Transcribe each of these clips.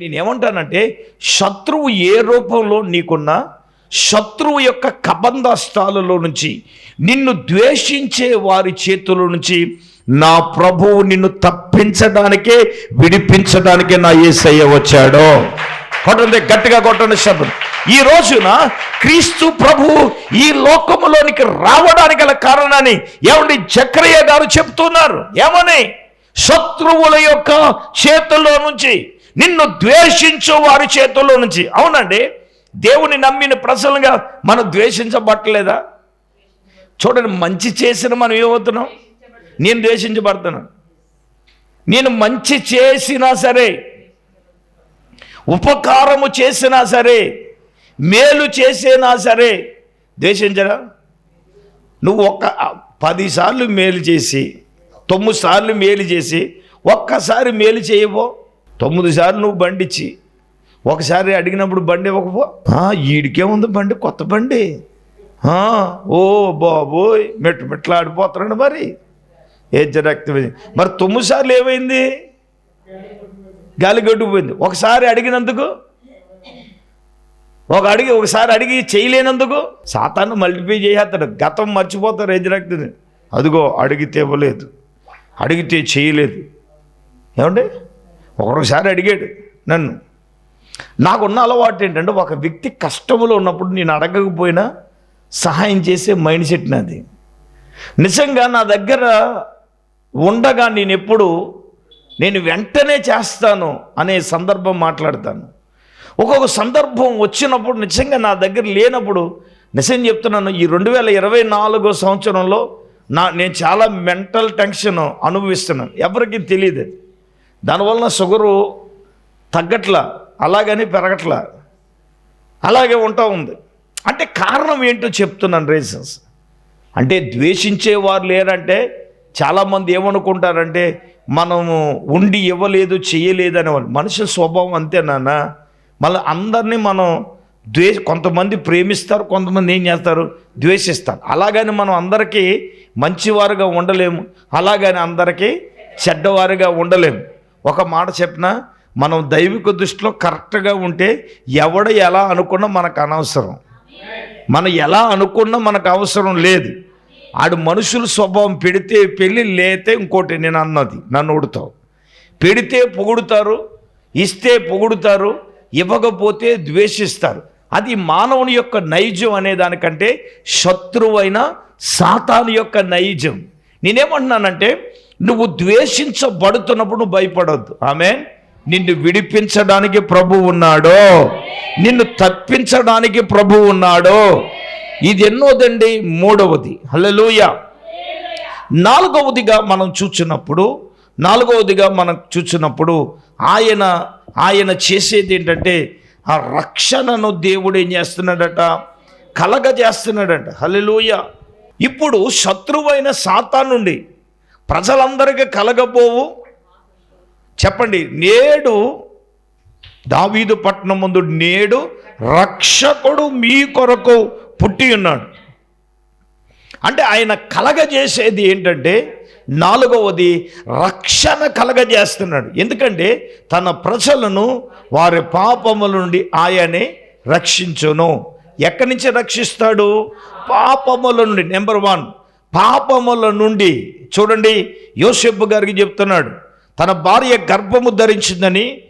నేను నేనేమంటానంటే శత్రువు ఏ రూపంలో నీకున్నా శత్రువు యొక్క కబంధస్థాలలో నుంచి నిన్ను ద్వేషించే వారి చేతుల నుంచి నా ప్రభువు నిన్ను తప్పించడానికే విడిపించడానికే నా ఏసయ్య వచ్చాడో. కొట్టండి గట్టిగా కొట్టండి శబ్దం. ఈ రోజున క్రీస్తు ప్రభు ఈ లోకములోనికి రావడానికి గల కారణాన్ని ఏమండి చక్రయ్య గారు చెప్తున్నారు? ఏమని? శత్రువుల యొక్క చేతుల్లో నుంచి నిన్ను ద్వేషించు వారి చేతుల్లో నుంచి. అవునండి. దేవుని నమ్మిన ప్రజలుగా మనం ద్వేషించబట్టలేదా? చూడండి మంచి చేసిన మనం ఏమవుతున్నాం? నేను ద్వేషించబడుతున్నాను. నేను మంచి చేసినా సరే ఉపకారము చేసినా సరే మేలు చేసినా సరే ద్వేషించరా? నువ్వు ఒక్క పదిసార్లు మేలు చేసి తొమ్మిది సార్లు మేలు చేసి ఒక్కసారి మేలు చేయబో? తొమ్మిది సార్లు నువ్వు బండి ఇచ్చి. ఒకసారి అడిగినప్పుడు బండి ఇవ్వకపో? "ఆ, ఈడికేముంది బండి కొత్త బండి. ఓ బాబోయ్ మెట్టు మెట్లు ఆడిపోతున్నాడు మరి. ఏ రక్తం మరి తొమ్మిది సార్లు ఏమైంది? గాలి గడ్డుకుపోయింది. ఒకసారి అడిగినందుకు? ఒక అడిగి ఒకసారి అడిగి చేయలేనందుకు? సాతాను మల్టిప్లై చేసేస్తాడు. గతం మర్చిపోతారు ఏజరక్తిని అదిగో అడిగితే ఇవ్వలేదు. అడిగితే చేయలేదు. ఏమండి? ఒకసారి అడిగాడు నన్ను నాకున్న అలవాటు ఏంటంటే ఒక వ్యక్తి కష్టంలో ఉన్నప్పుడు నేను అడగకపోయినా సహాయం చేసే మైండ్ సెట్ నాది. నిజంగా నా దగ్గర ఉండగా నేను ఎప్పుడు నేను వెంటనే చేస్తాను అనే సందర్భం మాట్లాడతాను. ఒక్కొక్క సందర్భం వచ్చినప్పుడు నిజంగా నా దగ్గర లేనప్పుడు నిజం చెప్తున్నాను ఈ రెండు వేల ఇరవై నాలుగో సంవత్సరంలో నా నేను చాలా మెంటల్ టెన్షన్ అనుభవిస్తున్నాను. ఎవరికి తెలియదు దానివలన షుగరు తగ్గట్లా అలాగని పెరగట్లా అలాగే ఉంటా ఉంది. అంటే కారణం ఏంటో చెప్తున్నాను రీజన్స్. అంటే ద్వేషించే వారు లేరంటే చాలామంది ఏమనుకుంటారంటే మనము ఉండి ఇవ్వలేదు చేయలేదు అనేవాళ్ళు మనిషి స్వభావం అంతే నాన్న. మళ్ళీ అందరినీ మనం ద్వే కొంతమంది ప్రేమిస్తారు కొంతమంది ఏం చేస్తారు? ద్వేషిస్తారు. అలాగని మనం అందరికీ మంచివారుగా ఉండలేము. అలాగని అందరికీ చెడ్డవారుగా ఉండలేము. ఒక మాట చెప్పినా మనం దైవిక దృష్టిలో కరెక్ట్గా ఉంటే ఎవడ ఎలా అనుకున్నా మనకు అనవసరం. మనం ఎలా అనుకున్నా మనకు అవసరం లేదు. ఆడు మనుషుల స్వభావం పెడితే పెళ్ళి లేతే ఇంకోటి నేను అన్నది నన్ను ఉడతావు పెడితే పొగుడుతారు ఇస్తే పొగుడుతారు ఇవ్వకపోతే ద్వేషిస్తారు. అది మానవుని యొక్క నైజం అనే దానికంటే శత్రువైన సాతాను యొక్క నైజం. నేనేమంటున్నానంటే నువ్వు ద్వేషించబడుతున్నప్పుడు నువ్వు భయపడద్దు. ఆమె నిన్ను విడిపించడానికి ప్రభు ఉన్నాడో నిన్ను తప్పించడానికి ప్రభు ఉన్నాడో ఇది ఎన్నోదండి? మూడవది. హల్లెలూయా నాలుగవదిగా మనం చూచినప్పుడు నాలుగవదిగా మనం చూచినప్పుడు ఆయన ఆయన చేసేది ఏంటంటే ఆ రక్షణను దేవుడు ఏం చేస్తున్నాడట? కలగజేస్తున్నాడట. హల్లెలూయా ఇప్పుడు శత్రువైన సాతా నుండి ప్రజలందరికీ కలగబోవు. చెప్పండి నేడు దావీదు పట్టణం ముందు నేడు రక్షకుడు మీ కొరకు పుట్టి ఉన్నాడు. అంటే ఆయన కలగజేసేది ఏంటంటే నాలుగవది రక్షణ కలగజేస్తున్నాడు. ఎందుకంటే తన ప్రజలను వారి పాపముల నుండి ఆయనే రక్షించును. ఎక్కడి నుంచి రక్షిస్తాడు? పాపముల నుండి. నెంబర్ వన్ పాపముల నుండి చూడండి యోసెబ్బు గారికి చెప్తున్నాడు తన భార్య గర్భము ధరించిందని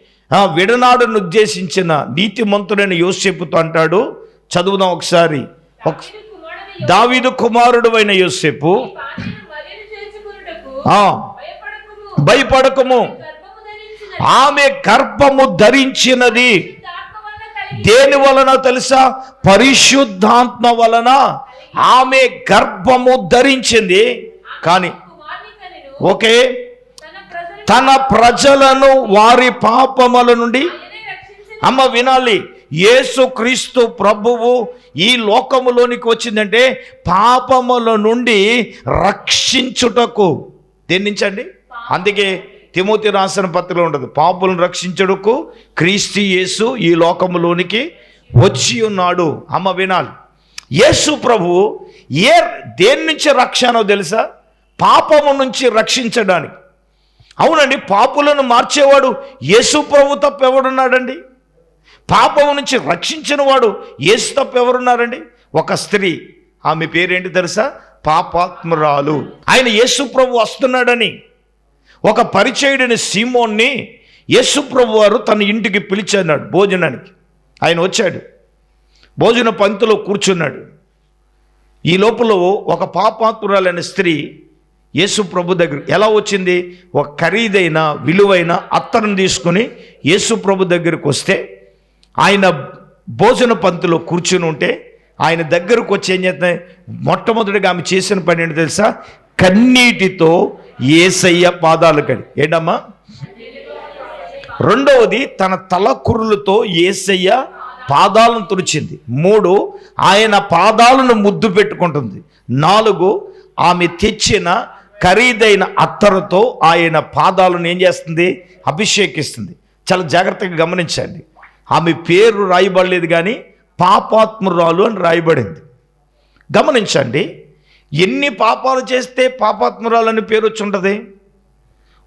విడనాడును ఉద్దేశించిన నీతిమంతుడైన యోసేపుతో అంటాడు. చదువుదాం ఒకసారి. దావీదు కుమారుడు అయిన యోసేపు భయపడకము. ఆమె గర్భము ధరించినది. దేని వలన తెలుసా? పరిశుద్ధాత్మ వలన ఆమె గర్భము ధరించింది. కానీ ఓకే. తన ప్రజలను వారి పాపముల నుండి అమ్మ వినాలి. యేసు క్రీస్తు ప్రభువు ఈ లోకములోనికి వచ్చిందంటే పాపముల నుండి రక్షించుటకు. దేని అందుకే తిమోతి రాసిన పత్రికలో ఉండదు. పాపులను రక్షించుటకు క్రీస్తు యేసు ఈ లోకములోనికి వచ్చి ఉన్నాడు. అమ్మ వినాలి. యేసు ప్రభు ఏ దేని నుంచి రక్షణో తెలుసా? పాపము నుంచి రక్షించడానికి. అవునండి పాపులను మార్చేవాడు యేసు ప్రభు తప్ప ఎవడున్నాడండి? పాపం నుంచి రక్షించిన వాడు యేసు తప్ప ఎవరున్నారండి? ఒక స్త్రీ. ఆమె పేరేంటి తెలుసా? పాపాత్మురాలు. ఆయన యేసు ప్రభు వస్తున్నాడని. ఒక పరిచయుడిని సీమోన్ని యేసు ప్రభు వారు తన ఇంటికి పిలిచాడు భోజనానికి. ఆయన వచ్చాడు. భోజన పంక్తిలో కూర్చున్నాడు. ఈ లోపల ఒక పాపాత్మురాలైన స్త్రీ యేసు ప్రభు దగ్గర ఎలా వచ్చింది? ఒక ఖరీదైన విలువైన అత్తరం తీసుకుని యేసు ప్రభు దగ్గరికి వస్తే ఆయన భోజన పంక్తిలో కూర్చుని ఉంటే ఆయన దగ్గరకు వచ్చి ఏం చేస్తాయి మొట్టమొదటిగా ఆమె చేసిన పని ఏంటి తెలుసా? కన్నీటితో ఏసయ్య పాదాలు కడి. ఏంటమ్మా? రెండవది తన తలకురులతో ఏసయ్య పాదాలను తుడిచింది. మూడు ఆయన పాదాలను ముద్దు పెట్టుకుంటుంది. నాలుగు ఆమె తెచ్చిన ఖరీదైన అత్తరుతో ఆయన పాదాలను ఏం చేస్తుంది? అభిషేకిస్తుంది. చాలా జాగ్రత్తగా గమనించండి. ఆమె పేరు రాయబడలేదు కానీ పాపాత్మురాలు అని రాయబడింది. గమనించండి ఎన్ని పాపాలు చేస్తే పాపాత్మురాలు అని పేరు వచ్చి ఉంటుంది?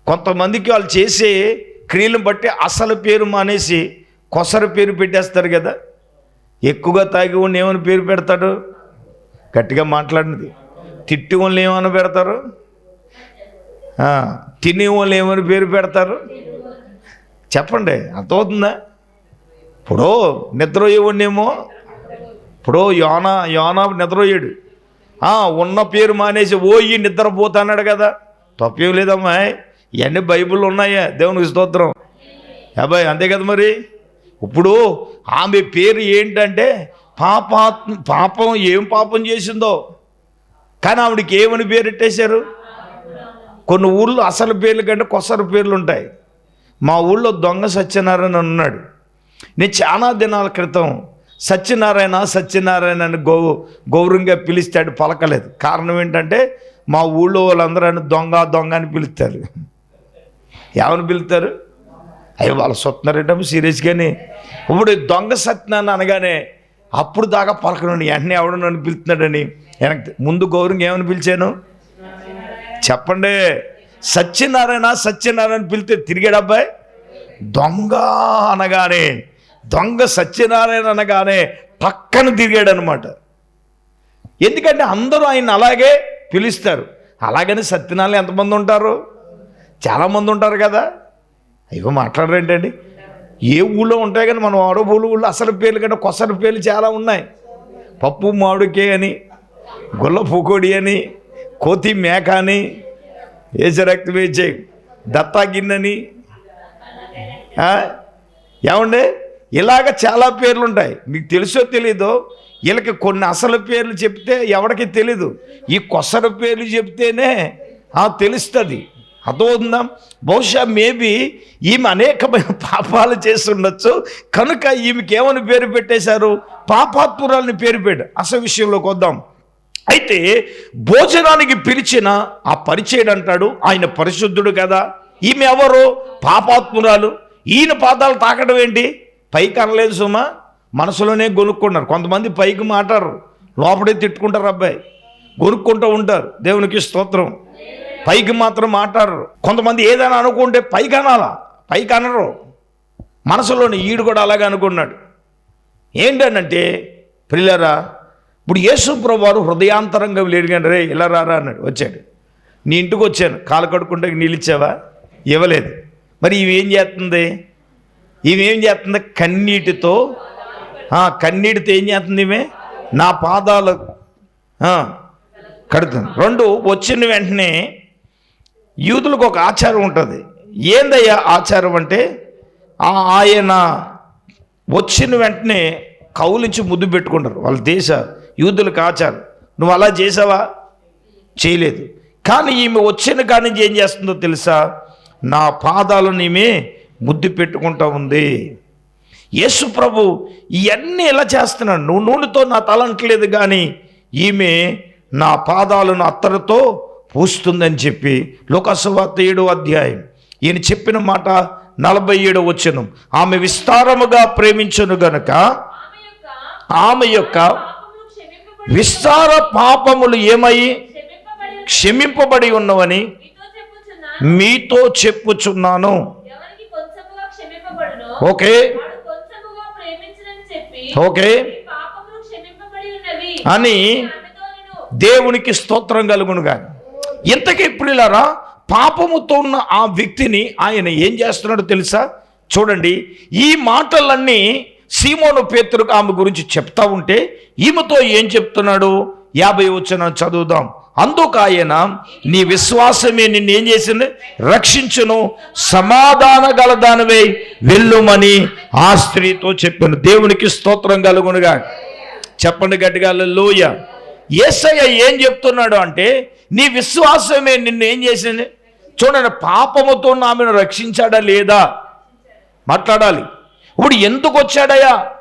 కొంతమందికి వాళ్ళు చేసే క్రియలను బట్టి అసలు పేరు మానేసి కొసరు పేరు పెట్టేస్తారు కదా. ఎక్కువగా తాగి ఉండి ఏమని పేరు పెడతాడు? గట్టిగా మాట్లాడినది. తిట్టి వాళ్ళు ఏమని పెడతారు? తినే వాళ్ళు ఏమని పేరు పెడతారు? చెప్పండి అర్థమవుతుందా? ఇప్పుడు నిద్రయ్యేవాడినేమో ఇప్పుడు యోనా యోనా నిద్రయ్యాడు ఉన్న పేరు మానేసి ఓయి నిద్రపోతాన్నాడు కదా. తప్పేం లేదమ్మా ఇవన్నీ బైబిల్లో ఉన్నాయా. దేవునికి స్తోత్రం. అబ్బాయి అంతే కదా మరి? ఇప్పుడు ఆమె పేరు ఏంటంటే పాపాత్మ పాపం ఏం పాపం చేసిందో. కానీ ఆవిడకి ఏమని పేరు పెట్టేశారు? కొన్ని ఊళ్ళో అసలు పేర్లు కంటే కొసరు పేర్లు ఉంటాయి. మా ఊళ్ళో దొంగ సత్యనారాయణ ఉన్నాడు. నేను చాలా దినాల క్రితం సత్యనారాయణ సత్యనారాయణ అని గౌ గౌరవంగా పిలిస్తాడు పలకలేదు. కారణం ఏంటంటే మా ఊళ్ళో వాళ్ళందరూ దొంగ దొంగ అని పిలుస్తారు. ఏమని పిలుస్తారు? అయ్యో వాళ్ళు సీరియస్ కానీ ఇప్పుడు దొంగ సత్యనారాయణ అనగానే అప్పుడు దాకా పలకనండి వెంటనే ఎవడో నన్ను పిలుస్తున్నాడని. వెనక్కి ముందు గౌరవంగా ఏమని పిలిచాను? చెప్పండి సత్యనారాయణ సత్యనారాయణ పిలితే తిరిగాడు అబ్బాయి? దొంగ అనగానే దొంగ సత్యనారాయణ అనగానే పక్కన తిరిగాడు అనమాట ఎందుకంటే అందరూ ఆయన అలాగే పిలుస్తారు. అలాగని సత్యనారాయణ ఎంతమంది ఉంటారు? చాలామంది ఉంటారు కదా. అయ్యో మాట్లాడరేంటండి? ఏ ఊళ్ళో ఉంటాయి కానీ మనం ఆడో ఊళ్ళో ఊళ్ళో అసలు పేర్లు కంటే కొసరి పేర్లు చాలా ఉన్నాయి. పప్పు మామిడికే అని గుల్ల పుకోడి అని కోతి మేక అని ఏజరక్తి వేచే దత్తా గిన్నెని ఏమండే? ఇలాగ చాలా పేర్లు ఉంటాయి. మీకు తెలుసో తెలీదో? వీళ్ళకి కొన్ని అసలు పేర్లు చెప్తే ఎవరికి తెలీదు. ఈ కొసర పేర్లు చెప్తేనే ఆ తెలుస్తుంది. అర్థమవుతుందా? బహుశా మేబీ ఈమె అనేకమైన పాపాలు చేస్తుండొచ్చు. కనుక ఈమెకి ఏమని పేరు పెట్టేశారు? పాపాత్మురాలని పేరు పెట్టారు అసలు విషయంలోకి వద్దాం. అయితే భోజనానికి పిలిచిన ఆ పరిచయుడు అంటాడు ఆయన పరిశుద్ధుడు కదా. ఈమె ఎవరు? పాపాత్మురాలు. ఈయన పాదాలు తాకడం ఏంటి? పైకి అనలేదు సుమా. మనసులోనే గొనుక్కున్నారు కొంతమంది పైకి మాటారు లోపడే తిట్టుకుంటారు అబ్బాయి. గొనుక్కుంటూ ఉంటారు. దేవునికి స్తోత్రం. పైకి మాత్రం మాట్లాడరు. కొంతమంది ఏదైనా అనుకుంటే పైకి అనాలా? పైకి అనరు. మనసులోని ఈడు కూడా అలాగే అనుకున్నాడు. ఏంటనంటే పిల్లరా ఇప్పుడు యేసుప్రభు వారు హృదయాంతరంగా లేడు కానీ రే ఇలా రారా అన్నాడు. వచ్చాడు. నీ ఇంటికి వచ్చాను. కాలు కడుక్కుంటే నీళ్ళు ఇచ్చావా ఇవ్వలేదు. మరి ఇవేం చేస్తుంది? ఇవేం చేస్తుంది? కన్నీటితో కన్నీటితో ఏం చేస్తుంది ఇవే నా పాదాలు కడుతుంది. రెండు వచ్చిన వెంటనే యూదులకు ఒక ఆచారం ఉంటుంది. ఏందయ్యా ఆచారం అంటే ఆ ఆయన వచ్చిన వెంటనే కౌలించి ముద్దు పెట్టుకుంటారు. వాళ్ళ దేశ యూదులకు ఆచారం. నువ్వు అలా చేసావా? చేయలేదు. కానీ ఈమె వచ్చిన కాడి నుంచి ఏం చేస్తుందో తెలుసా? నా పాదాలను ఈమె ముద్దు పెట్టుకుంటా ఉంది. యేసు ప్రభు ఇవన్నీ ఎలా చేస్తున్నాడు? నువ్వు నూనెతో నా తల అంటలేదు కానీ ఈమె నా పాదాలను అత్తరుతో పూస్తుందని చెప్పి లోకసవార్త ఏడో అధ్యాయం. ఈయన చెప్పిన మాట నలభై ఏడో వచ్చను ఆమె విస్తారముగా ప్రేమించను గనక ఆమె యొక్క విస్తార పాపములు ఏమై క్షమింపబడి ఉన్నవని మీతో చెప్పుచున్నాను. ఓకే. ఓకే. "నీ పాపములు క్షమింపబడి ఉన్నవి. అని దేవునికి స్తోత్రం కలుగును కానీ ఇంతకీ ప్రియులారా పాపముతో ఉన్న ఆ వ్యక్తిని ఆయన ఏం చేస్తున్నాడో తెలుసా? చూడండి ఈ మాటలన్నీ సీమోను పేతురుకు ఆమె గురించి చెప్తా ఉంటే ఈమెతో ఏం చెప్తున్నాడు? యాభై వచ్చిన చదువుదాం. అందుకు ఆయన నీ విశ్వాసమే నిన్ను ఏం చేసింది? రక్షించును. సమాధాన గలదానివే వెళ్ళుమని ఆ స్త్రీతో చెప్పాను. దేవునికి స్తోత్రం కలుగునుగా చెప్పండి గట్టిగా లోయ ఏసయ్య ఏం చెప్తున్నాడు అంటే నీ విశ్వాసమే నిన్ను ఏం చేసింది? చూడండి పాపముతో ఆమెను రక్షించాడా లేదా? మాట్లాడాలి. ఇప్పుడు ఎందుకు వచ్చాడయ్యా?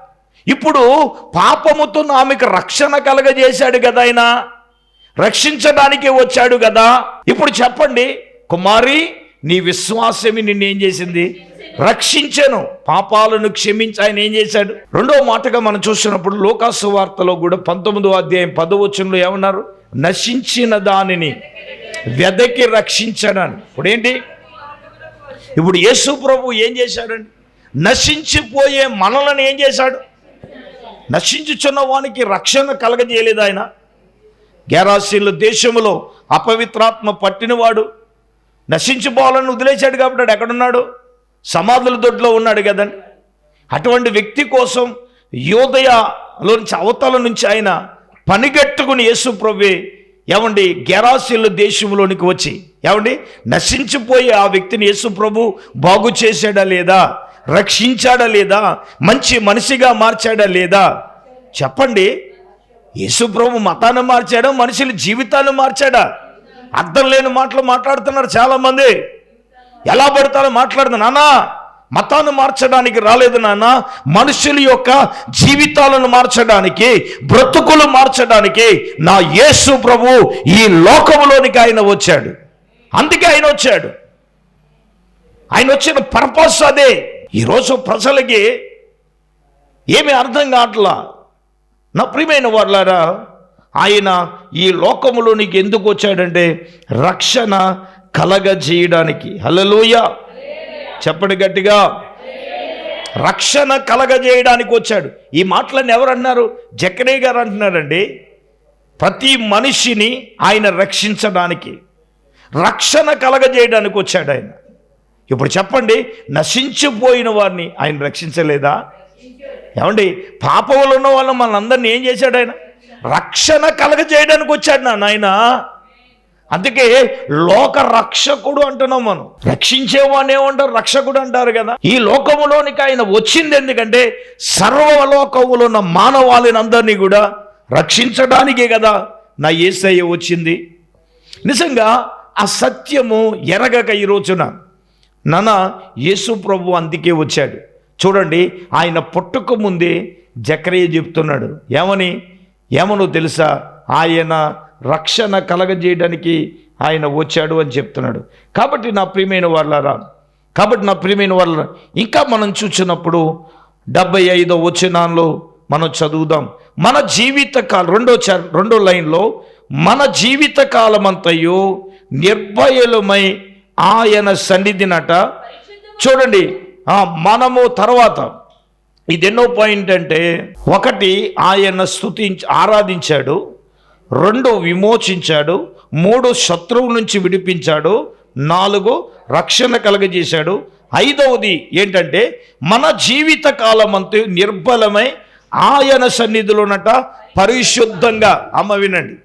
ఇప్పుడు పాపముతో ఆమెకు రక్షణ కలగజేశాడు కదా ఆయన? రక్షించడానికి వచ్చాడు కదా? ఇప్పుడు చెప్పండి కుమారి నీ విశ్వాసమే నిన్ను ఏం చేసింది? రక్షించను. పాపాలను క్షమించి ఆయన ఏం చేశాడు? రెండో మాటగా మనం చూసినప్పుడు లోకాసు వార్తలో కూడా పంతొమ్మిదో అధ్యాయం పదవచనంలో ఏమన్నారు? నశించిన దానిని వెదకి రక్షించడాన్ని ఇప్పుడు ఏంటి ఇప్పుడు యేసు ప్రభు ఏం చేశాడండి? నశించిపోయే మనలను ఏం చేశాడు? నశించుచున్న వానికి రక్షణ కలగజేయలేదు ఆయన. గేరాసీన్ల దేశంలో అపవిత్రాత్మ పట్టినవాడు. నశించిపోవాలని వదిలేశాడు కాబట్టి వాడు ఎక్కడున్నాడు? సమాధుల దొడ్లో ఉన్నాడు కదండి. అటువంటి వ్యక్తి కోసం యోదయలో నుంచి అవతల నుంచి ఆయన పనిగట్టుకుని యేసు ప్రభే ఏమండి గెరాసీల దేశంలోనికి వచ్చి ఏమండి నశించిపోయే ఆ వ్యక్తిని యేసు ప్రభు బాగు చేశాడా లేదా? రక్షించాడా లేదా? మంచి మనిషిగా మార్చాడా లేదా? చెప్పండి. యేసు ప్రభు మతాన్ని మార్చాడా? మనుషుల జీవితాన్ని మార్చాడా? అర్థం లేని మాటలు మాట్లాడుతున్నారు చాలామంది. ఎలా పడతారో మాట్లాడుతున్నా నానా మతాన్ని మార్చడానికి రాలేదు నాన్న. మనుషుల యొక్క జీవితాలను మార్చడానికి బ్రతుకులు మార్చడానికి నా యేసు ప్రభు ఈ లోకములోనికి ఆయన వచ్చాడు. అందుకే ఆయన వచ్చాడు. ఆయన వచ్చిన పర్పస్ అదే. ఈరోజు ప్రజలకి ఏమి అర్థం కావట్లా. నా ప్రియమైన వాళ్ళారా ఆయన ఈ లోకములోనికి ఎందుకు వచ్చాడంటే రక్షణ కలగజేయడానికి. హలలోయ చెప్పండి గట్టిగా. రక్షణ కలగజేయడానికి వచ్చాడు. ఈ మాటలన్నీ ఎవరన్నారు? జకరే గారు అంటున్నారండి ప్రతి మనిషిని ఆయన రక్షించడానికి రక్షణ కలగజేయడానికి వచ్చాడు ఆయన. ఇప్పుడు చెప్పండి నశించిపోయిన వారిని ఆయన రక్షించలేదా? ఏమండి పాపంలో ఉన్న వాళ్ళని మనందరినీ ఏం చేశాడు ఆయన? రక్షణ కలగజేయడానికి వచ్చాడు నా నాయన. అందుకే లోక రక్షకుడు అంటున్నాం మనం. రక్షించేవాడిని ఏమంటారు? రక్షకుడు అంటారు కదా. ఈ లోకములోనికి ఆయన వచ్చింది ఎందుకంటే సర్వలోకములో ఉన్న మానవాళిని అందరినీ కూడా రక్షించడానికే కదా నా ఏసయ్య వచ్చింది. నిజంగా ఆ సత్యము ఎరగక ఈ రోజున నాన్న యేసు ప్రభు అందుకే వచ్చాడు. చూడండి ఆయన పుట్టక ముందే జక్రయ్య చెప్తున్నాడు. ఏమని? ఏమనో తెలుసా? ఆయన రక్షణ కలగజేయడానికి ఆయన వచ్చాడు అని చెప్తున్నాడు. కాబట్టి నా ప్రియమైన వాళ్ళరా కాబట్టి నా ప్రియమైన వాళ్ళ ఇంకా మనం చూసినప్పుడు డెబ్బై ఐదో వచ్చినాల్లో మనం చదువుదాం. మన జీవితకాలం రెండో చ రెండో లైన్లో మన జీవిత కాలమంతయు నిర్భయలమై ఆయన సన్నిధినట. చూడండి మనము తర్వాత ఇది ఎన్నో పాయింట్ అంటే ఒకటి ఆయన స్థుతి ఆరాధించాడు రెండు విమోచించాడు మూడు శత్రువు నుంచి విడిపించాడు నాలుగు రక్షణ కలగజేశాడు. ఐదవది ఏంటంటే మన జీవిత కాలమంతా నిర్బలమై ఆయన సన్నిధిలోనట పరిశుద్ధంగా అమ్మ వినండి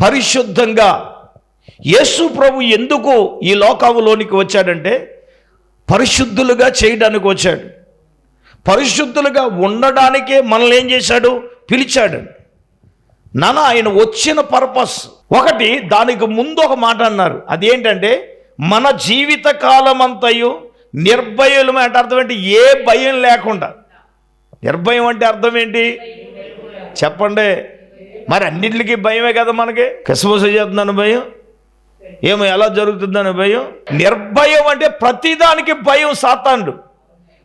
పరిశుద్ధంగా యేసు ప్రభు ఎందుకు ఈ లోకములోనికి వచ్చాడంటే పరిశుద్ధులుగా చేయడానికి వచ్చాడు. పరిశుద్ధులుగా ఉండడానికే మనల్ని ఏం చేశాడు? పిలిచాడు. నాన్న ఆయన వచ్చిన పర్పస్ ఒకటి దానికి ముందు ఒక మాట అన్నారు. అదేంటంటే మన జీవిత కాలం అంతయు నిర్భయులమే అంటే అర్థం ఏంటి? ఏ భయం లేకుండా. నిర్భయం అంటే అర్థం ఏంటి? చెప్పండి. మరి అన్నింటికి భయమే కదా మనకి? క్రిస్మస్ చేస్తుందని భయం? ఏమో ఎలా జరుగుతుందని భయం? నిర్భయం అంటే ప్రతిదానికి భయం సాతాండు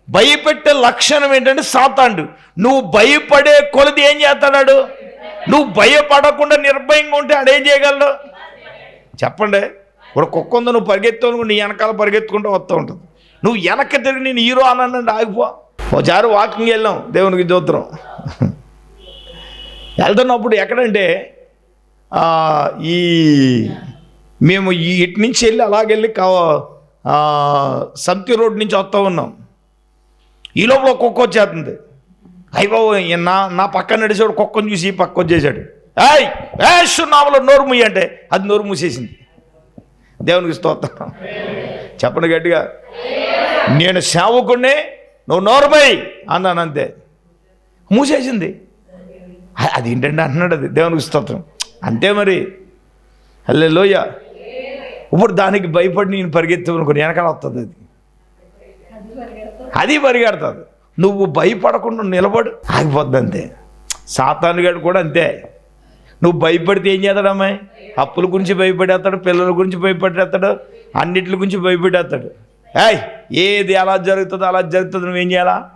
భయపెట్టే లక్షణం ఏంటంటే సాతాండు నువ్వు భయపడే కొలది ఏం చేస్తాడు నువ్వు భయపడకుండా నిర్భయంగా ఉంటే ఆడేం చేయగలడు? చెప్పండి. ఇప్పుడు కుక్క ఉందో? నువ్వు పరిగెత్తావు నీ వెనకాల పరిగెత్తుకుంటూ వస్తూ ఉంటుంది. నువ్వు వెనక్కి తిరిగి నేను హీరో అనండి ఆగిపో. ఒకసారి వాకింగ్ వెళ్ళాం. దేవునికి దోత్రం వెళ్తున్నప్పుడు ఎక్కడంటే ఈ మేము ఈ ఇటు నుంచి వెళ్ళి అలాగెళ్ళి కా సంతి రోడ్ నుంచి వస్తూ ఉన్నాం. ఈ లోపల కుక్క వచ్చేస్తుంది. అయ్యి నా నా పక్కన నడిచాడు కుక్కను చూసి పక్క వచ్చేసాడు. ఏయ్ నామలో నోరు ముయ్యి అంటే అది నోరు మూసేసింది. దేవునికి స్తోత్రం. చెప్పండి గట్టిగా. నేను సేవకుడిని నువ్వు నోరుమై అన్నాను అంతే. మూసేసింది. అది ఏంటంటే అంటున్నాడు అది? దేవునికి స్తోత్రం. అంతే మరి. అల్లే లోయ ఇప్పుడు దానికి భయపడి నేను పరిగెత్తుకుని వెనకాల వస్తుంది అది. అది పరిగెడుతుంది. నువ్వు భయపడకుండా నిలబడు. ఆగిపోద్ది అంతే. సాతానుగాడు కూడా అంతే. నువ్వు భయపడితే ఏం చేస్తాడమ్మా అప్పుల గురించి భయపడేస్తాడు పిల్లల గురించి భయపడేస్తాడు అన్నిటి గురించి భయపడేస్తాడు. ఏయ్ ఏది ఎలా జరుగుతుందో అలా జరుగుతుంది నువ్వేం చేయాలా?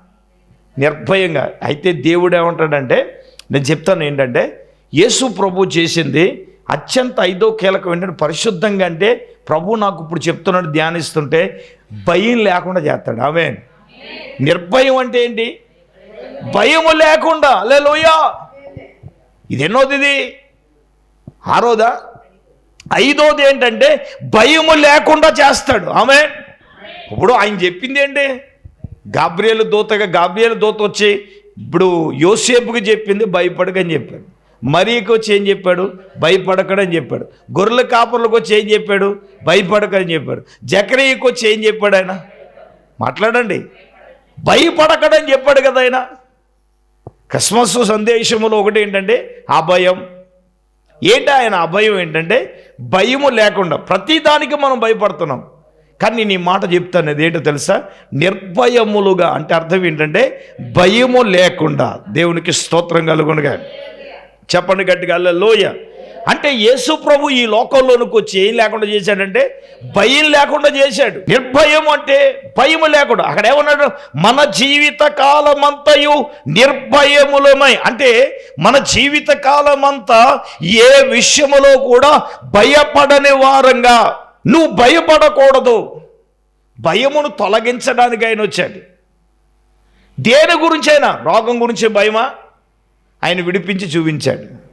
నిర్భయంగా. అయితే దేవుడు ఏమంటాడంటే నేను చెప్తాను ఏంటంటే యేసు ప్రభు చేసింది అత్యంత ఐదో కీలకం ఏంటంటే పరిశుద్ధంగా అంటే ప్రభు నాకు ఇప్పుడు చెప్తున్నాడు ధ్యానిస్తుంటే భయం లేకుండా చేస్తాడు. ఆమె నిర్భయం అంటే ఏంటి? భయము లేకుండా లే లోయా ఇది ఎన్నోది ఆరోదా? ఐదోది ఏంటంటే భయము లేకుండా చేస్తాడు. ఆమె ఇప్పుడు ఆయన చెప్పింది ఏంటి? గాబ్రియలు దూతగా గాబ్రియలు దూత వచ్చి ఇప్పుడు యోసేపుకి చెప్పింది భయపడకని చెప్పాడు. మరీకి వచ్చి ఏం చెప్పాడు? భయపడకడని చెప్పాడు. గొర్రెల కాపర్లకు వచ్చి ఏం చెప్పాడు? భయపడకని చెప్పాడు. జకరీకి వచ్చి ఏం చెప్పాడు ఆయన? మాట్లాడండి. భయపడకడని చెప్పాడు కదా ఆయన. క్రిస్మస్ సందేశములో ఒకటి ఏంటంటే అభయం ఏంటి ఆయన అభయం ఏంటంటే భయము లేకుండా ప్రతిదానికి మనం భయపడుతున్నాం. కానీ నీ మాట చెప్తాను ఏంటో తెలుసా? నిర్భయములుగా అంటే అర్థం ఏంటంటే భయము లేకుండా దేవునికి స్తోత్రం కలుగునుగా చెప్పండి గట్టిగా లోయ అంటే యేసు ప్రభు ఈ లోకంలోనికి వచ్చి ఏం లేకుండా చేశాడంటే భయం లేకుండా చేశాడు. నిర్భయం అంటే భయం లేకుండా. అక్కడ ఏమన్నాడు? మన జీవిత కాలమంతయు నిర్భయములమై. అంటే మన జీవిత కాలమంతా ఏ విషయములో కూడా భయపడని వారంగా. నువ్వు భయపడకూడదు. భయమును తొలగించడానికి ఆయన వచ్చాడు. దేని గురించైనా? రోగం గురించి భయమా? ఆయన విడిపించి చూపించాడు.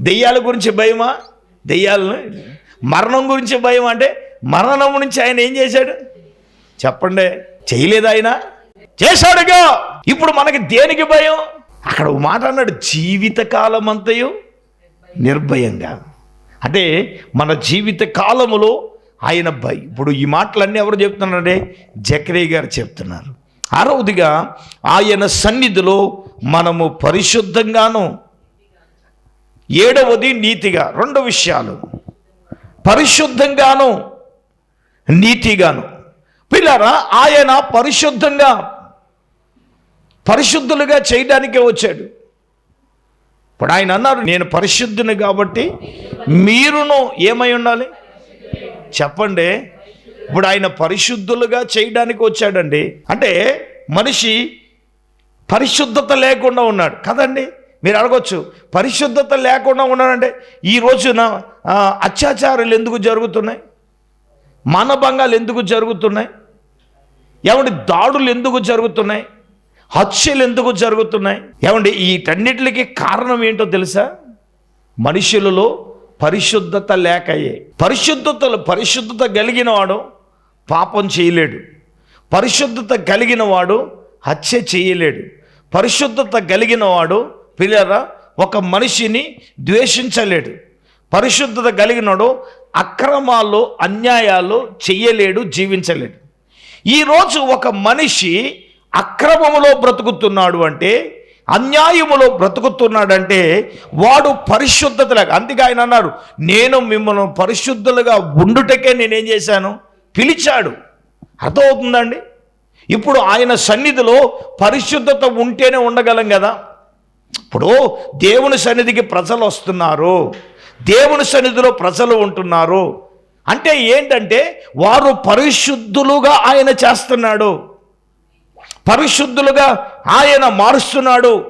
దెయ్యాల గురించి భయమా? దెయ్యాలను? మరణం గురించి భయం అంటే మరణం నుంచి ఆయన ఏం చేశాడు? చెప్పండి చేయలేదు ఆయన? చేశాడుగా ఇప్పుడు మనకి దేనికి భయం? అక్కడ ఒక మాట అన్నాడు జీవిత కాలం అంతయు నిర్భయంగా. అంటే మన జీవిత కాలములో ఆయన భయ. ఇప్పుడు ఈ మాటలన్నీ ఎవరు చెప్తున్నారంటే జక్రే గారు చెప్తున్నారు. ఆరవదిగా ఆయన సన్నిధిలో మనము పరిశుద్ధంగాను ఏడవది నీతిగా రెండు విషయాలు. పరిశుద్ధంగాను నీతిగాను. పిల్లరా ఆయన పరిశుద్ధంగా పరిశుద్ధులుగా చేయడానికే వచ్చాడు. ఇప్పుడు ఆయన అన్నారు నేను పరిశుద్ధుని కాబట్టి మీరును ఏమై ఉండాలి? చెప్పండి. ఇప్పుడు ఆయన పరిశుద్ధులుగా చేయడానికి వచ్చాడండి. అంటే మనిషి పరిశుద్ధత లేకుండా ఉన్నాడు. కదండి? మీరు అడగొచ్చు. పరిశుద్ధత లేకుండా ఉన్నారంటే ఈ రోజున అత్యాచారాలు ఎందుకు జరుగుతున్నాయి? మానభంగాలు ఎందుకు జరుగుతున్నాయి? ఏమండి దాడులు ఎందుకు జరుగుతున్నాయి? హత్యలు ఎందుకు జరుగుతున్నాయి? ఏమండి వీటన్నిటికి కారణం ఏంటో తెలుసా? మనుషులలో పరిశుద్ధత లేకయే. పరిశుద్ధతలు పరిశుద్ధత కలిగిన వాడు పాపం చేయలేడు. పరిశుద్ధత కలిగిన వాడు హత్య చేయలేడు. పరిశుద్ధత కలిగిన వాడు పిల్లరా ఒక మనిషిని ద్వేషించలేడు. పరిశుద్ధత కలిగినడు అక్రమాలు అన్యాయాలు చెయ్యలేడు జీవించలేడు. ఈరోజు ఒక మనిషి అక్రమములో బ్రతుకుతున్నాడు అంటే అన్యాయములో బ్రతుకుతున్నాడంటే వాడు పరిశుద్ధత లేక అందుకే ఆయన అన్నారు నేను మిమ్మల్ని పరిశుద్ధులుగా ఉండుటకే నేనేం చేశాను? పిలిచాడు. అర్థమవుతుందండి ఇప్పుడు ఆయన సన్నిధిలో పరిశుద్ధత ఉంటేనే ఉండగలం కదా. ఇప్పుడు దేవుని సన్నిధికి ప్రజలు వస్తున్నారు. దేవుని సన్నిధిలో ప్రజలు ఉంటున్నారు. అంటే ఏంటంటే వారు పరిశుద్ధులుగా ఆయన చేస్తున్నాడు. పరిశుద్ధులుగా ఆయన మారుస్తున్నాడు.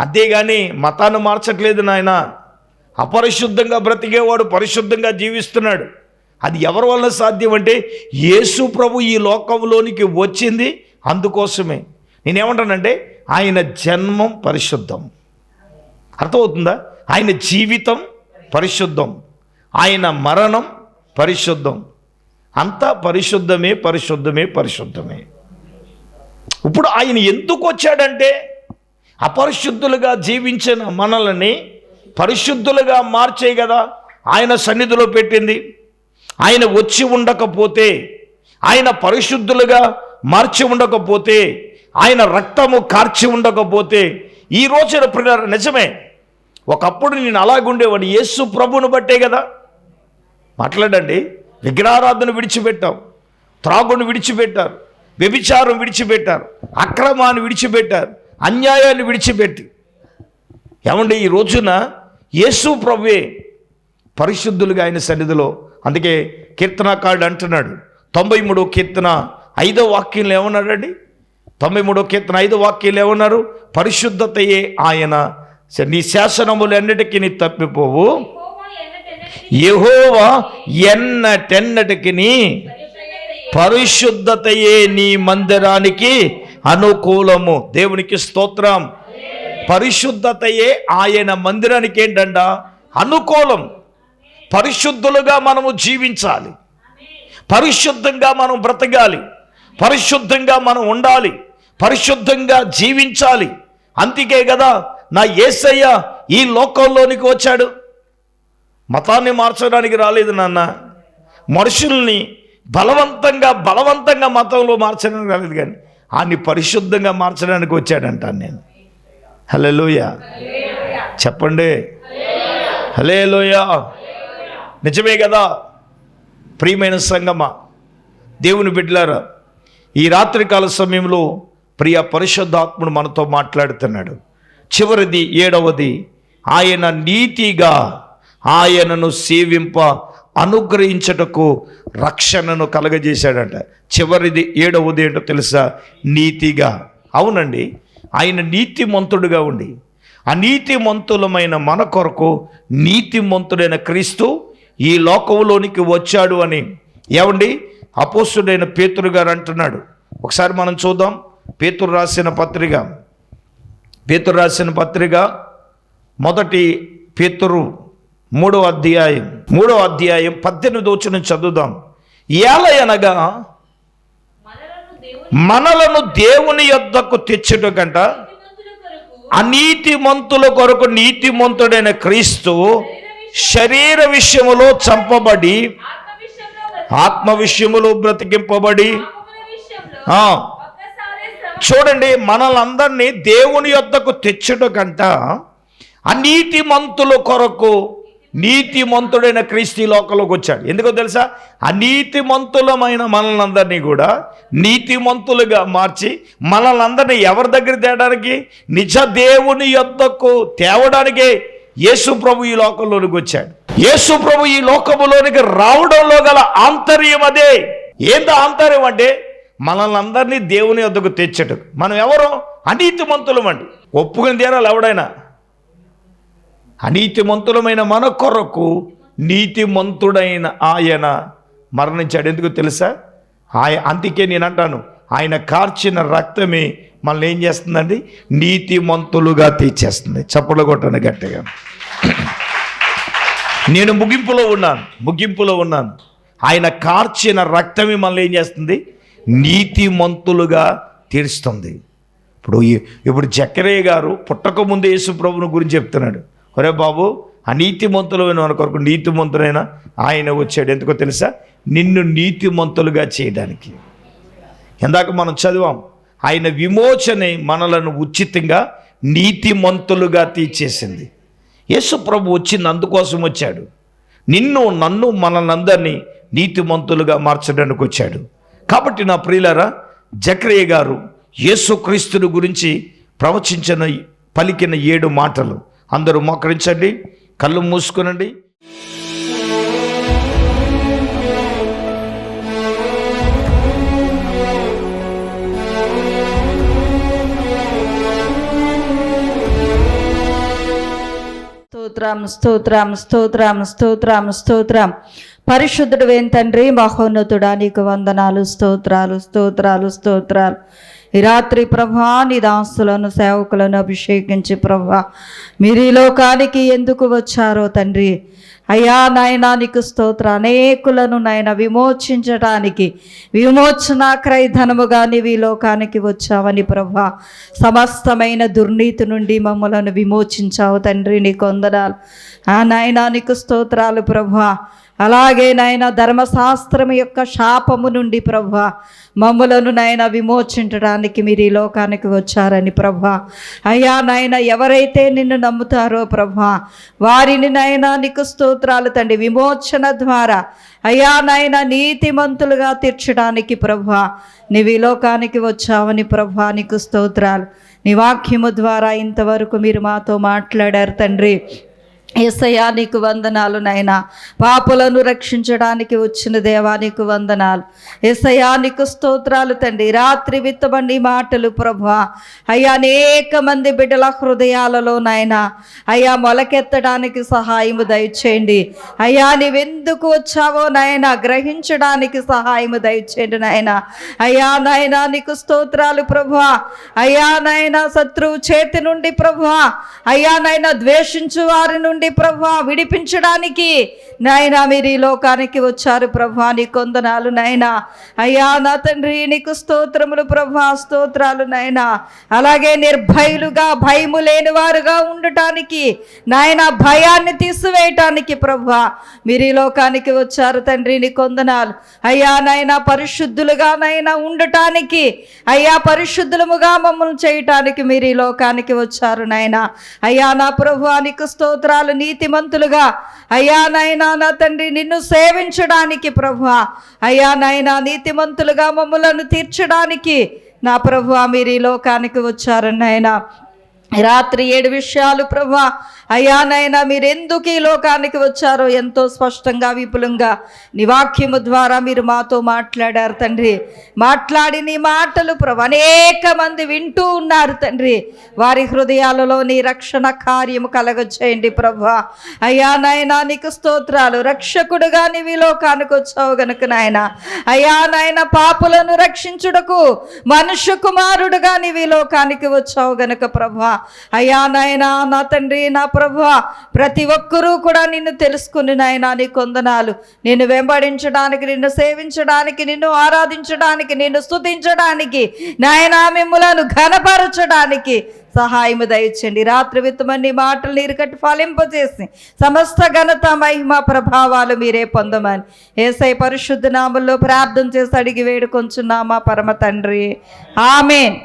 అంతేగాని మతాన్ని మార్చట్లేదు నాయన. అపరిశుద్ధంగా బ్రతికేవాడు పరిశుద్ధంగా జీవిస్తున్నాడు. అది ఎవరి వల్ల సాధ్యం అంటే యేసు ప్రభు ఈ లోకంలోనికి వచ్చింది అందుకోసమే. నేనేమంటానంటే ఆయన జన్మం పరిశుద్ధం. అర్థమవుతుందా? ఆయన జీవితం పరిశుద్ధం. ఆయన మరణం పరిశుద్ధం. అంతా పరిశుద్ధమే పరిశుద్ధమే పరిశుద్ధమే. ఇప్పుడు ఆయన ఎందుకు వచ్చాడంటే అపరిశుద్ధులుగా జీవించిన మనల్ని పరిశుద్ధులుగా మార్చే కదా. ఆయన సన్నిధిలో పెట్టింది. ఆయన వచ్చి ఉండకపోతే ఆయన పరిశుద్ధులుగా మార్చి ఉండకపోతే ఆయన రక్తము కార్చి ఉండకపోతే ఈ రోజున ప్రియులారా నిజమే. ఒకప్పుడు నేను అలాగుండేవాడు యేసు ప్రభును బట్టే కదా. మాట్లాడండి. విగ్రహారాధన విడిచిపెట్టాం. త్రాగును విడిచిపెట్టారు. వ్యభిచారం విడిచిపెట్టారు. అక్రమాన్ని విడిచిపెట్టారు. అన్యాయాన్ని విడిచిపెట్టి. ఏమండి ఈ రోజున యేసు ప్రభువే పరిశుద్ధులుగా ఆయన సన్నిధిలో అందుకే కీర్తనాకారుడు అంటున్నాడు. తొంభై మూడో కీర్తన ఐదో వాక్యంలో ఏమన్నాడండి? తొంభై మూడో కీర్తన ఐదు వాక్యాలు ఏమన్నారు? పరిశుద్ధతయే ఆయన. నీ శాసనములన్నిటికీ నీ తప్పిపోవు? యహోవా ఎన్నటెన్నటికి నీ ఎన్నటెన్నటికి పరిశుద్ధతయే నీ మందిరానికి అనుకూలము. దేవునికి స్తోత్రం. పరిశుద్ధతయే ఆయన మందిరానికి ఏంటంట? అనుకూలం. పరిశుద్ధులుగా మనము జీవించాలి. పరిశుద్ధంగా మనం బ్రతకాలి. పరిశుద్ధంగా మనం ఉండాలి. పరిశుద్ధంగా జీవించాలి. అందుకే కదా నా యేసయ్య ఈ లోకంలోనికి వచ్చాడు. మతాన్ని మార్చడానికి రాలేదు నాన్న. మనుషుల్ని బలవంతంగా బలవంతంగా మతంలో మార్చడానికి రాలేదు కానీ ఆయన్ని పరిశుద్ధంగా మార్చడానికి వచ్చాడంటాను నేను. హలోయ చెప్పండి. హలేలోయ నిజమే కదా. ప్రియమైన సంగమ. దేవుని బిడ్డలారా ఈ రాత్రికాల సమయంలో ప్రియ పరిశుద్ధాత్ముడు మనతో మాట్లాడుతున్నాడు. చివరిది ఏడవది ఆయన నీతిగా ఆయనను సేవింప అనుగ్రహించటకు రక్షణను కలగజేశాడంట. చివరిది ఏడవది ఏంటో తెలుసా? నీతిగా. అవునండి ఆయన నీతిమంతుడుగా ఉండి అనీతిమంతులమైన మన కొరకు నీతిమంతుడైన క్రీస్తు ఈ లోకంలోనికి వచ్చాడు అని. ఏమండి? అపోస్తుడైన పేతురు గారు అంటున్నాడు. ఒకసారి మనం చూద్దాం. పేతురు రాసిన పత్రిక. పేతురు రాసిన పత్రిక మొదటి పేతురు మూడో అధ్యాయం. మూడో అధ్యాయం పద్దెనిమిది వచ్చిన చదువుదాం. ఏలయనగా మనలను దేవుని మనలను దేవుని యొద్దకు తెచ్చుట కంట నీతిమంతుల కొరకు అనీతిమంతుల కొరకు నీతిమంతుడైన క్రీస్తు శరీర విషయములో చంపబడి ఆత్మ విషయములో బ్రతికింపబడి పాపముల విషయంలో ఆ, ఒక్కసారే శ్రమ చూడండి మనలందరినీ దేవుని యొద్దకు తెచ్చుట కంట అనీతిమంతుల కొరకు నీతిమంతుడైన క్రీస్తు లోకంలోకి వచ్చాడు. ఎందుకో తెలుసా? అనీతిమంతులమైన మనలందరినీ కూడా నీతి మంతులుగా మార్చి మనల్ని ఎవరి దగ్గర తేడానికి? నిజ దేవుని యొద్దకు తేవడానికే యేసు ప్రభు ఈ లోకంలోనికి వచ్చాడు. యేసు ప్రభు ఈ లోకములోనికి రావడంలో గల ఆంతర్యం అదే. ఏంత ఆంతర్యం అంటే? మనల్ని అందరినీ దేవుని వద్దకు తెచ్చటం మనం ఎవరు అనీతిమంతులం అండి ఒప్పుకుని తీరాలి ఎవడైనా. అనీతిమంతులమైన మన కొరకు నీతిమంతుడైన ఆయన మరణించాడు. ఎందుకు తెలుసా? ఆయ అందుకే నేను అంటాను ఆయన కార్చిన రక్తమే మనల్ని ఏం చేస్తుందండి? నీతిమంతులుగా తీర్చేస్తుంది. చప్పలు కొట్టను గట్టిగా. నేను ముగింపులో ఉన్నాను. ముగింపులో ఉన్నాను. ఆయన కార్చిన రక్తమే మనల్ని ఏం చేస్తుంది? నీతిమంతులుగా తీరుస్తుంది. ఇప్పుడు ఇప్పుడు జక్కరయ్య గారు పుట్టక ముందు యేసు ప్రభుని గురించి చెప్తున్నాడు. ఒరే బాబు ఆ నీతిమంతులమైన మన కొరకు నీతిమంతులైన ఆయన వచ్చాడు. ఎందుకో తెలుసా? నిన్ను నీతిమంతులుగా చేయడానికి. ఇందాక మనం చదివాం ఆయన విమోచనే మనలను ఉచితంగా నీతిమంతులుగా తీర్చేసింది. యేసు ప్రభు వచ్చింది అందుకోసం వచ్చాడు. నిన్ను నన్ను మనల్ని అందరినీ నీతిమంతులుగా మార్చడానికి వచ్చాడు. కాబట్టి నా ప్రియులరా జక్రయ్య గారు యేసుక్రీస్తుని గురించి ప్రవచించిన పలికిన ఏడు మాటలు అందరూ మోకరించండి కళ్ళు మూసుకునండి. స్తోత్రం స్తోత్రం స్తోత్రం స్తోత్రం స్తోత్రం. పరిశుద్ధుడు వేం తండ్రి? మహోన్నతుడా నీకు వందనాలు స్తోత్రాలు స్తోత్రాలు స్తోత్రాలు. ఈ రాత్రి ప్రభా నీ దాసులను సేవకులను అభిషేకించి ప్రభా. మీరు ఈ లోకానికి ఎందుకు వచ్చారో తండ్రి? అయ్యా నాయనా నీకు స్తోత్ర. అనేకులను నాయన విమోచించటానికి విమోచన క్రైధనముగా నీవు ఈ లోకానికి వచ్చావని ప్రభా సమస్తమైన దుర్నీతి నుండి మమ్మలను విమోచించావు తండ్రి నీ కొందనాలు ఆ నాయనా నీకు స్తోత్రాలు ప్రభా అలాగే నాయన ధర్మశాస్త్రం యొక్క శాపము నుండి ప్రభా మమ్ములను నాయన విమోచించడానికి మీరు ఈ లోకానికి వచ్చారని ప్రభా. అయ్యా నాయన ఎవరైతే నిన్ను నమ్ముతారో ప్రభా వారిని నాయన నీకు స్తోత్రాలు తండ్రి విమోచన ద్వారా అయ్యా నాయన నీతిమంతులుగా తీర్చడానికి ప్రభా నీవు ఈ లోకానికి వచ్చావని ప్రభా నీకు స్తోత్రాలు. నీ వాక్యము ద్వారా ఇంతవరకు మీరు మాతో మాట్లాడారు తండ్రి. ఏసయ్యా నీకు వందనాలు నైనా పాపులను రక్షించడానికి వచ్చిన దేవా నీకు వందనాలు. ఏసయ్యా నీకు స్తోత్రాలు తండ్రి. రాత్రి విత్తబండి మాటలు ప్రభా అయ్యా అనేక మంది బిడ్డల హృదయాలలో నాయనా అయ్యా మొలకెత్తడానికి సహాయము దయచేయండి. అయ్యా నీవెందుకు వచ్చావో నాయనా గ్రహించడానికి సహాయము దయచేయండి నాయనా. అయ్యా నాయనా నీకు స్తోత్రాలు ప్రభా అయ్యా నాయనా శత్రువు చేతి నుండి ప్రభా అయ్యా నాయనా ద్వేషించు వారి నుండి ప్రభా విడిపించడానికి. నాయనా మీరు ఈ లోకానికి వచ్చారు ప్రభా నీ కొందనాలు నాయనా. అయ్యా నా తండ్రి నీకు స్తోత్రములు ప్రభా స్తోత్రాలు నాయనా. అలాగే నిర్భయులుగా భయము లేని వారుగా ఉండటానికి నాయన భయాన్ని తీసివేయటానికి ప్రభా మీరు ఈ లోకానికి వచ్చారు తండ్రి నీ కొందనాలు. అయ్యా నాయనా పరిశుద్ధులుగా నైనా ఉండటానికి అయ్యా పరిశుద్ధులముగా మమ్మల్ని చేయటానికి మీరు ఈ లోకానికి వచ్చారు నాయన. అయ్యా నా ప్రభు నీకు స్తోత్రాలు నీతిమంతులుగా. అయ్యా నాయనా నా తండ్రి నిన్ను సేవించడానికి ప్రభు అయ్యా నాయనా నీతిమంతులుగా మమ్మలను తీర్చడానికి నా ప్రభు మీరు ఈ లోకానికి వచ్చారని నాయనా. రాత్రి ఏడు విషయాలు ప్రభా అయ్యా నైనా మీరెందుకు ఈ లోకానికి వచ్చారో ఎంతో స్పష్టంగా విపులంగా నివాక్యము ద్వారా మీరు మాతో మాట్లాడారు తండ్రి. మాట్లాడి నీ మాటలు ప్రభు అనేక మంది వింటూ ఉన్నారు తండ్రి. వారి హృదయాలలో నీ రక్షణ కార్యము కలగచ్చేయండి ప్రభా. అయ్యా నాయనా నీకు స్తోత్రాలు. రక్షకుడుగా నీవి లోకానికి వచ్చావు గనుక నాయన. అయ్యా నాయన పాపులను రక్షించుటకు మనుష్య కుమారుడుగా నీవి లోకానికి వచ్చావు గనుక ప్రభా. అయ్యా నాయనా నా తండ్రి నా ప్రభు ప్రతి ఒక్కరూ కూడా నిన్ను తెలుసుకుని నాయన నీ కొందనాలు. నిన్ను వెంబడించడానికి నిన్ను సేవించడానికి నిన్ను ఆరాధించడానికి నిన్ను స్థుతించడానికి నాయన మిమ్ములను ఘనపరచడానికి సహాయము దయచండి రాత్రి విత్తమని మాటలు నీరు కట్టి ఫలింపజేసి సమస్త ఘనత మహిమ ప్రభావాలు మీరే పొందమని ఏసై పరిశుద్ధ నామంలో ప్రార్థన చేసి అడిగి వేడుకొంచున్నామా పరమ తండ్రి. ఆమెన్.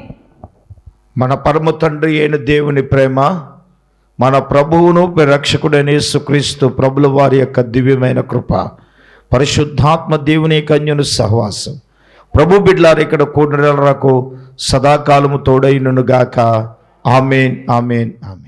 మన పరమ తండ్రి అయిన దేవుని ప్రేమ మన ప్రభువును రక్షకుడైన యేసుక్రీస్తు ప్రభుల వారి యొక్క దివ్యమైన కృప పరిశుద్ధాత్మ దేవుని కన్యను సహవాసం. ప్రభు బిడ్లారు ఇక్కడ కూడినకు సదాకాలము తోడైనను గాక ఆమెన్ ఆమెన్ ఆమెన్.